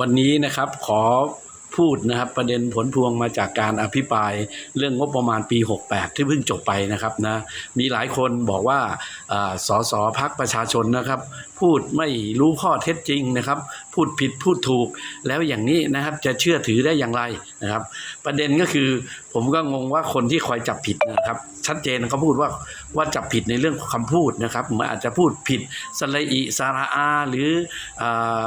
วันนี้นะครับขอพูดนะครับประเด็นผลพวงมาจากการอภิปรายเรื่องงบประมาณปี 68 ที่เพิ่งจบไปนะครับนะมีหลายคนบอกว่าอ่าสสพักประชาชนนะครับ พูดไม่รู้ข้อเท็จจริงนะครับ พูดผิดพูดถูกแล้วอย่างนี้นะครับจะเชื่อถือได้อย่างไรนะครับ ประเด็นก็คือผมก็งงว่าคนที่คอยจับผิดนะครับ ชัดเจนเขาพูดว่าว่าจับผิดในเรื่องคำพูดนะครับมันอาจจะพูดผิดสระอิสระอาหรืออ่า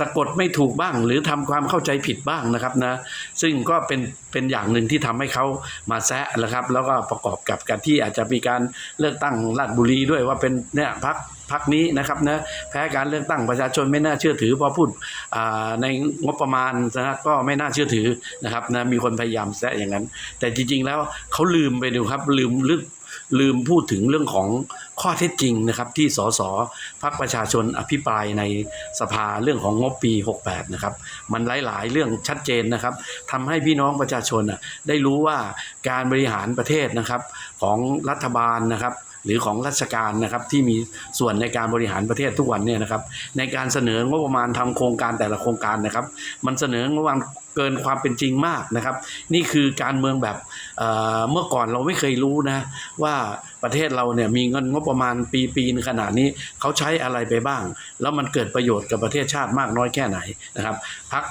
สะกดไม่ถูกบ้าง หรือทำความเข้าใจผิดบ้างนะครับนะซึ่งก็เป็นเป็นอย่างหนึ่งที่ทำให้เขามาแซะนะครับ แล้วก็ประกอบกับการที่อาจจะมีการเลือกตั้งลาดบุรีด้วยว่าเป็นเนี่ยพักพักนี้นะครับนะแพ้การเลือกตั้งประชาชนไม่น่าเชื่อถือพอพูดในงบประมาณนะก็ไม่น่าเชื่อถือนะครับนะมีคนพยายามแซะอย่างนั้น แต่จริง ๆ แล้วเขาลืมไปดูครับลืมลึก ลืมพูดถึงเรื่องของข้อเท็จจริงนะครับ ที่สสพักประชาชนอภิปรายในสภาเรื่องของงบปี 68 นะครับ มันหลาย ๆ เรื่องชัดเจนนะครับทำให้พี่น้องประชาชนได้รู้ว่าการบริหารประเทศนะครับของรัฐบาลนะครับ หรือของราชการนะครับที่มีส่วนในการบริหารประเทศทุกวันเนี่ยนะครับ ในการเสนองบประมาณทำโครงการแต่ละโครงการนะครับ มันเสนองบประมาณเกินความเป็นจริงมากนะครับ นี่คือการเมืองแบบเเมื่อก่อนเราไม่เคยรู้นะว่า ประเทศเราเนี่ยมีเงินงบประมาณปีปีนขนาดนี้เขาใช้อะไรไปบ้าง แล้วมันเกิดประโยชน์กับประเทศชาติมากน้อยแค่ไหนนะครับพัก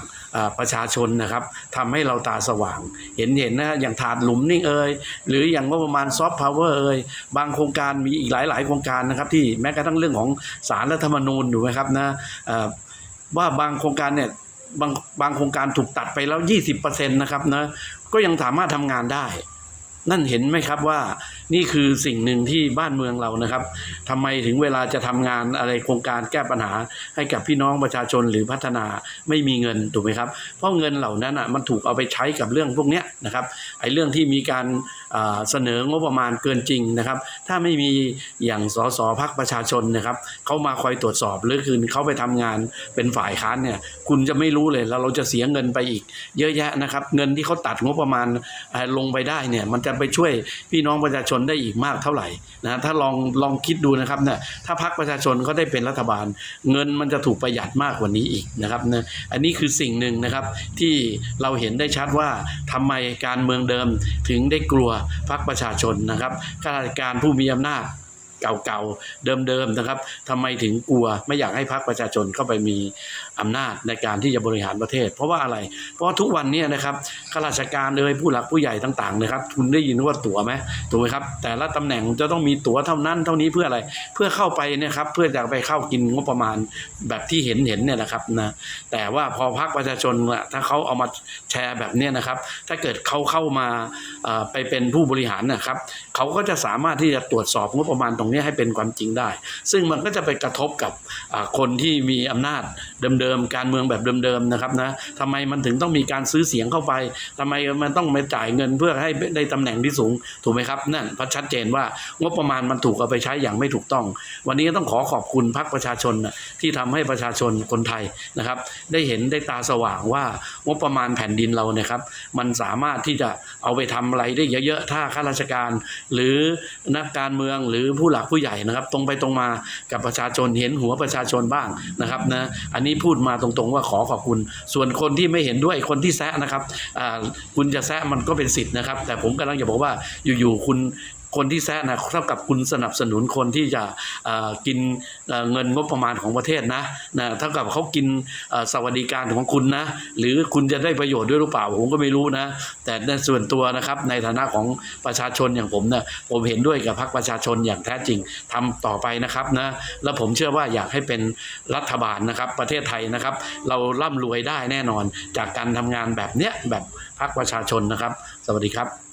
ประชาชนนะครับทำให้เราตาสว่าง เห็นเห็นนะอย่างถาดหลุมนี่เอ่ยหรืออย่างงบประมาณซอฟต์พาวเวอร์เอ่ยบางโครงการมีอีกหลาย ๆ โครงการนะครับที่แม้กระทั่งเรื่องของสารรัฐธรรมนูญถูกไหมครับนะว่าบางโครงการเนี่ยบางบางโครงการถูกตัดไปแล้ว 20%นะครับนะก็ยังสามารถทำงานได้ นั่นเห็นไหมครับว่านี่คือสิ่งหนึ่งที่บ้านเมืองเรานะครับทำไมถึงเวลาจะทำงานอะไรโครงการแก้ปัญหา ให้กับพี่น้องประชาชนหรือพัฒนาไม่มีเงินถูกไหมครับ เพราะเงินเหล่านั้นอะมันถูกเอาไปใช้กับเรื่องพวกนี้นะครับไอ้เรื่องที่มีการเสนองบประมาณเกินจริงนะครับ ถ้าไม่มีอย่างสสพักประชาชนนะครับเขามาคอยตรวจสอบหรือคือเขาไปทำงานเป็นฝ่ายค้านเนี่ยคุณจะไม่รู้เลยแล้วเราจะเสียเงินไปอีก เยอะแยะนะครับ เงินที่เขาตัดงบประมาณลงไปได้เนี่ยมันจะไปช่วยพี่น้องประชาชนได้อีกมากเท่าไหร่นะถ้าลองลองคิดดูนะครับเนี่ยถ้าพักประชาชนเขาได้เป็นรัฐบาล เงินมันจะถูกประหยัดมากกว่านี้อีกนะครับนะอันนี้คือสิ่งหนึ่งนะครับที่เราเห็นได้ชัดว่าทำไมการเมืองเดิมถึงได้กลัวพักประชาชนนะครับข้าราชการผู้มีอำนาจ เก่าๆเดิมๆนะครับทำไมถึงกลัวไม่อยากให้พรรคประชาชนเข้าไปมีอำนาจในการที่จะบริหารประเทศ เพราะว่าอะไร เพราะทุกวันนี้นะครับข้าราชการเลยผู้หลักผู้ใหญ่ต่างๆนะครับคุณได้ยินว่าตั๋วไหมถูกไหมครับแต่ละตำแหน่งจะต้องมีตั๋วเท่านั้นเท่านี้เพื่ออะไรเพื่อเข้าไปเนยครับเพื่อจะไปเข้ากินงบประมาณแบบที่เห็นเห็นเนี่ยนะครับนะแต่ว่าพอพรรคประชาชนอะถ้าเขาเอามาแชร์แบบเนี้ยนะครับ ถ้าเกิดเขาเข้ามาไปเป็นผู้บริหารนะครับเขาก็จะสามารถที่จะตรวจสอบงบประมาณตรงนี้ให้เป็นความจริงได้ ซึ่งมันก็จะไปกระทบกับคนที่มีอำนาจเดิมๆการเมืองแบบเดิมๆนะครับนะทำไมมันถึงต้องมีการซื้อเสียงเข้าไปทำไมมันต้องมาจ่ายเงินเพื่อให้ได้ตำแหน่งที่สูงถูกไหมครับนั่นพระชัดเจนว่างบประมาณมันถูกเอาไปใช้อย่างไม่ถูกต้อง วันนี้ต้องขอขอบคุณพรรคประชาชนที่ทำให้ประชาชนคนไทยนะครับ ได้เห็นได้ตาสว่างว่างบประมาณแผ่นดินเราเนี่ยครับมันสามารถที่จะเอาไปทำอะไรได้เยอะๆถ้าข้าราชการ หรือนักการเมืองหรือผู้หลักผู้ใหญ่นะครับ ตรงไปตรงมากับประชาชนเห็นหัวประชาชนบ้างนะครับนะอันนี้พูดมาตรงๆว่าขอขอบคุณ ส่วนคนที่ไม่เห็นด้วยคนที่แซะนะครับคุณจะแซะมันก็เป็นสิทธิ์นะครับ แต่ผมกำลังจะบอกว่าอยู่ๆคุณ คนที่แซะนะเท่ากับคุณสนับสนุนคนที่จะกินเเงินงบประมาณของประเทศนะนะเท่ากับเขากินสวัสดิการของคุณนะ หรือคุณจะได้ประโยชน์ด้วยหรือเปล่าผมก็ไม่รู้นะ แต่ในส่วนตัวนะครับในฐานะของประชาชนอย่างผมนี่ยผมเห็นด้วยกับพรรคประชาชนอย่างแท้จริงทำต่อไปนะครับนะแล้วผมเชื่อว่าอยากให้เป็นรัฐบาลนะครับ ประเทศไทยนะครับ เราร่ำรวยได้แน่นอนจากการทำงานแบบเนี้ยแบบพรรคประชาชนนะครับ สวัสดีครับ